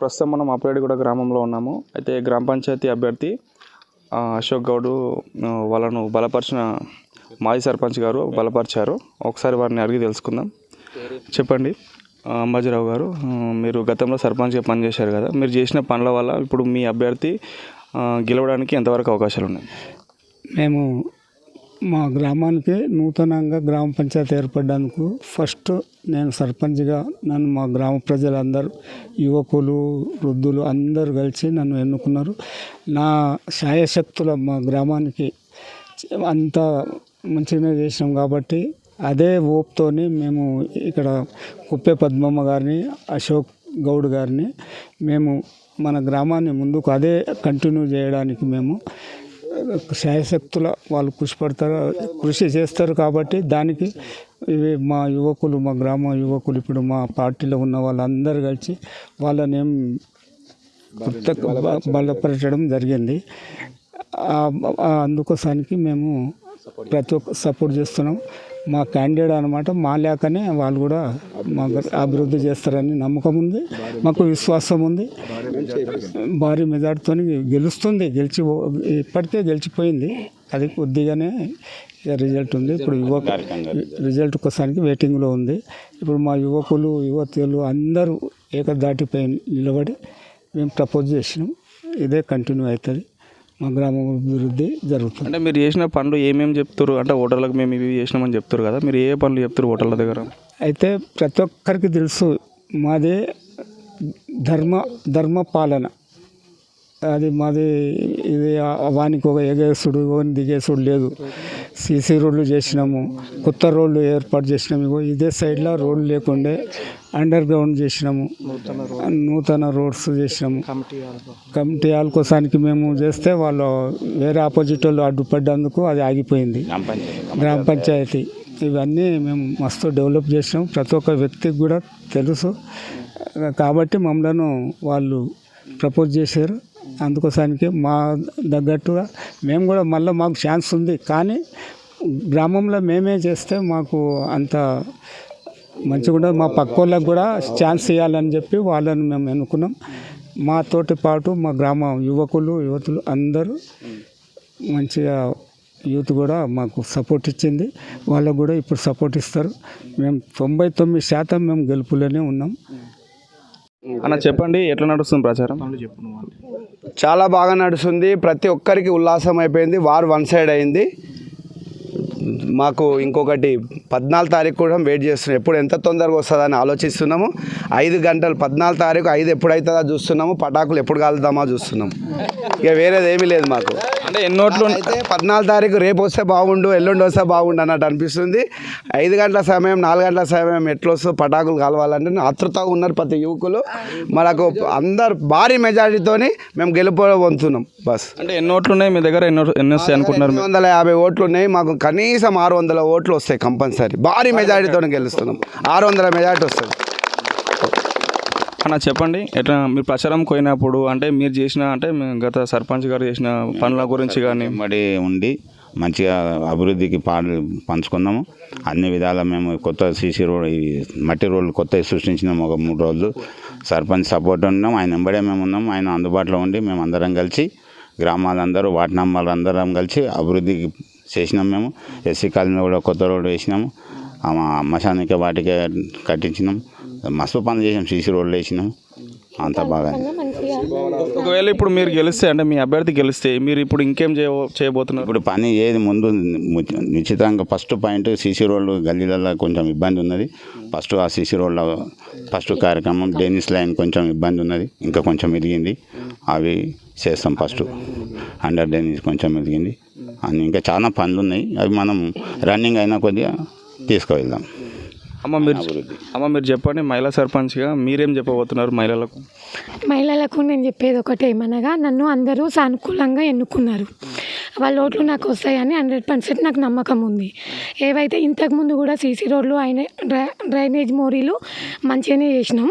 ప్రస్తుతం మనం అప్పరేడిగూడ గ్రామంలో ఉన్నాము. అయితే గ్రామ పంచాయతీ అభ్యర్థి అశోక్ గౌడ్ వాళ్ళను బలపరిచిన మాజీ సర్పంచ్ గారు బలపరిచారు. ఒకసారి వారిని అడిగి తెలుసుకుందాం. చెప్పండి. అంబాజీరావు గారు మీరు గతంలో సర్పంచ్గా పనిచేశారు కదా మీరు చేసిన పనుల వల్ల ఇప్పుడు మీ అభ్యర్థి గెలవడానికి ఎంతవరకు అవకాశాలు ఉన్నాయి? మేము మా గ్రామానికి నూతనంగా గ్రామ పంచాయతీ ఏర్పడడానికి ఫస్ట్ నేను సర్పంచ్గా నన్ను మా గ్రామ ప్రజలందరూ యువకులు వృద్ధులు అందరూ కలిసి నన్ను ఎన్నుకున్నారు. నా శాయశక్తుల మా గ్రామానికి అంత మంచిగానే చేసినాం కాబట్టి అదే ఓపుతోని మేము ఇక్కడ కుప్పే పద్మమ్మ గారిని అశోక్ గౌడ్ గారిని మేము మన గ్రామాన్ని ముందుకు అదే కంటిన్యూ చేయడానికి మేము శాయశక్తుల వాళ్ళు కృషి పడతారు కృషి చేస్తారు కాబట్టి దానికి ఇవి మా యువకులు మా గ్రామ యువకులు ఇప్పుడు మా పార్టీలో ఉన్న వాళ్ళందరూ కలిసి వాళ్ళని బలపరచడం జరిగింది. అందుకోసానికి మేము ప్రతి ఒక్క సపోర్ట్ చేస్తున్నాం. మా క్యాండిడేట్ అనమాట మా లేకనే వాళ్ళు కూడా మాకు అభివృద్ధి చేస్తారని నమ్మకం ఉంది మాకు విశ్వాసం ఉంది. భారీ మెజార్టీతో గెలుస్తుంది గెలిచి ఇప్పటికే గెలిచిపోయింది. అది కొద్దిగానే రిజల్ట్ ఉంది. ఇప్పుడు యువక రిజల్ట్ కోసానికి వెయిటింగ్లో ఉంది. ఇప్పుడు మా యువకులు యువతులు అందరూ ఏకదాటిపై నిలబడి మేము ప్రపోజ్ చేసినాం. ఇదే కంటిన్యూ అవుతుంది. మా గ్రామం అభివృద్ధి జరుగుతుంది. అంటే మీరు చేసిన పనులు ఏమేమి చెప్తారు అంటే ఓటర్లకు మేము ఇవి చేసినామని చెప్తారు కదా? మీరు ఏ పనులు చెప్తారు ఓటర్ల దగ్గర? అయితే ప్రతి ఒక్కరికి తెలుసు మాది ధర్మ ధర్మ పాలన. అది మాది ఇది వానికి ఒక ఎగేసుడు ఓని దిగేసుడు లేదు. సీసీ రోడ్లు చేసినాము కొత్త రోడ్లు ఏర్పాటు చేసినాము ఇగో ఇదే సైడ్లో రోడ్లు లేకుండే అండర్ గ్రౌండ్ చేసినాము నూతన రోడ్స్. చేసినాము. కమిటీ హాల్ కోసానికి మేము చేస్తే వాళ్ళు వేరే ఆపోజిట్ వాళ్ళు అడ్డుపడ్డందుకు అది ఆగిపోయింది. గ్రామ పంచాయతీ. ఇవన్నీ మేము మస్తు డెవలప్ చేసినాం. ప్రతి ఒక్క వ్యక్తికి కూడా తెలుసు. కాబట్టి మమ్మలను వాళ్ళు ప్రపోజ్ చేశారు. అందుకోసానికి మా తగ్గట్టుగా మేము కూడా మళ్ళీ మాకు ఛాన్స్ ఉంది. కానీ గ్రామంలో మేమే చేస్తే మాకు అంత మంచిగా ఉండదు. మా పక్క వాళ్ళకి కూడా ఛాన్స్ ఇవ్వాలని చెప్పి వాళ్ళని మేము ఎన్నుకున్నాం. మాతోటి పాటు మా గ్రామ యువకులు యువతులు అందరూ మంచిగా యూత్ కూడా మాకు సపోర్ట్ ఇచ్చింది. వాళ్ళకు కూడా ఇప్పుడు సపోర్ట్ ఇస్తారు. మేము తొంభై తొమ్మిది శాతం మేము గెలుపులోనే ఉన్నాం. అన్న చెప్పండి ఎట్లా నడుస్తుంది ప్రచారం? చాలా బాగా నడుస్తుంది. ప్రతి ఒక్కరికి ఉల్లాసం అయిపోయింది. వార్ వన్ సైడ్ అయింది. మాకు ఇంకొకటి పద్నాలుగు తారీఖు కూడా వెయిట్ చేస్తున్నాం. ఎప్పుడు ఎంత తొందరగా వస్తుందని ఆలోచిస్తున్నాము. ఐదు గంటలు పద్నాలుగు తారీఖు ఐదు ఎప్పుడు అవుతుందో చూస్తున్నాము. పటాకులు ఎప్పుడు కాలుద్దామా చూస్తున్నాము. ఇక వేరేది ఏమీ లేదు మాకు. అంటే ఎన్ని ఓట్లు అయితే పద్నాలుగు తారీఖు రేపు వస్తే బాగుండు ఎల్లుండి వస్తే బాగుండు అన్నట్టు అనిపిస్తుంది. ఐదు గంటల సమయం నాలుగు గంటల సమయం ఎట్లా వస్తుందో పటాకులు కాలవాలంటే ఆతృతగా ఉన్నారు ప్రతి యువకులు. మనకు అందరు భారీ మెజారిటీతోని మేము గెలుపు పొందుతున్నాం బస్. అంటే ఎన్ని ఓట్లు ఉన్నాయి మీ దగ్గర? ఎన్ని ఎన్ని వస్తాయి అనుకుంటున్నారు ఎనిమిది వందల యాభై ఓట్లు ఉన్నాయి మాకు కనీసం ఆరు వందల ఓట్లు వస్తాయి కంపల్సరీ. భారీ మెజారిటీతో గెలుస్తున్నాం. ఆరు వందల మెజారిటీ వస్తుంది. అన్న చెప్పండి. ఎట్లా మీరు ప్రచారం పోయినప్పుడు అంటే మీరు చేసిన అంటే గత సర్పంచ్ గారు చేసిన పనుల గురించి కానీ? వెంబడి ఉండి మంచిగా అభివృద్ధికి పాలు పంచుకున్నాము. అన్ని విధాల మేము కొత్త సీసీ రోడ్ ఈ మట్టి రోడ్లు కొత్త సృష్టించినాము ఒక మూడు రోజులు. సర్పంచ్ సపోర్ట్ ఉన్నాం. ఆయన వెంబడే మేము ఉన్నాం. ఆయన అందుబాటులో ఉండి మేము అందరం కలిసి గ్రామాలందరూ అందరం కలిసి అభివృద్ధికి చేసినాం మేము. ఎస్సీ కాలనీ కూడా కొత్త రోడ్డు వేసినాము. మశానిక వాటికి కట్టించినాం. మస్తు పనులు చేసినాం సీసీ రోడ్లు వేసినాం. అంతా బాగా ఒకవేళ ఇప్పుడు మీరు గెలిస్తే అంటే మీ అభ్యర్థి గెలిస్తే మీరు ఇప్పుడు ఇంకేం చేయ చేయబోతున్నారు? ఇప్పుడు పని ఏది ముందు నిశ్చితంగా ఫస్ట్ పాయింట్ సీసీ రోడ్లు గల్లీలలో కొంచెం ఇబ్బంది ఉన్నది. ఫస్ట్ ఆ సీసీ రోడ్ల ఫస్ట్ కార్యక్రమం డెనిస్ లైన్ కొంచెం ఇబ్బంది ఉన్నది. ఇంకా కొంచెం ఎదిగింది అవి చేస్తాం ఫస్ట్. అండర్ డెనిస్ కొంచెం ఎదిగింది అని ఇంకా చాలా పనులు ఉన్నాయి. అవి మనం రన్నింగ్ అయినా కొద్దిగా తీసుకువెళ్దాం. అమ్మ మీరు అమ్మ మీరు చెప్పండి మహిళా సర్పంచ్గా మీరేం చెప్పబోతున్నారు మహిళలకు? మహిళలకు నేను చెప్పేది ఒకటే ఏమనగా నన్ను అందరూ సానుకూలంగా ఎన్నుకున్నారు. వాళ్ళ ఓట్లు నాకు వస్తాయని హండ్రెడ్ పర్సెంట్ నాకు నమ్మకం ఉంది. ఏవైతే ఇంతకుముందు కూడా సీసీ రోడ్లు అయిన డ్రై డ్రైనేజ్ మోరీలు మంచిగానే చేసినాం.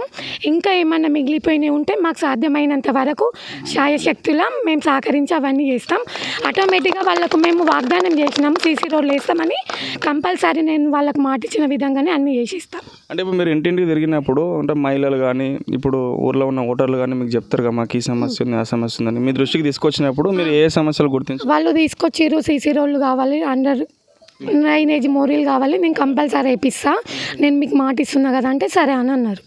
ఇంకా ఏమన్నా మిగిలిపోయినవి ఉంటే మాకు సాధ్యమైనంత వరకు శాయశక్తులా మేము సహకరించి అవన్నీ చేస్తాం. ఆటోమేటిక్గా వాళ్ళకు మేము వాగ్దానం చేసినాం సీసీ రోడ్లు వేస్తామని. కంపల్సరీ నేను వాళ్ళకి మాట ఇచ్చిన విధంగానే అన్నీ చేసిస్తాం. అంటే ఇప్పుడు మీరు ఇంటింటికి తిరిగినప్పుడు అంటే మహిళలు కానీ ఇప్పుడు ఊర్లో ఉన్న ఓటర్లు కానీ మీకు చెప్తారు కదా మాకు ఈ సమస్య ఉంది ఆ సమస్య ఉందని. మీ దృష్టికి తీసుకొచ్చినప్పుడు మీరు ఏ సమస్యలు గుర్తించు వాళ్ళు తీసుకొచ్చిర్రు సీసీ రోడ్లు కావాలి అండర్ డ్రైనేజ్ మోరీలు కావాలి నేను కంపల్సరీ వేయిస్తాను నేను మీకు మాట ఇస్తున్నా కదా అంటే సరే అని అన్నారు.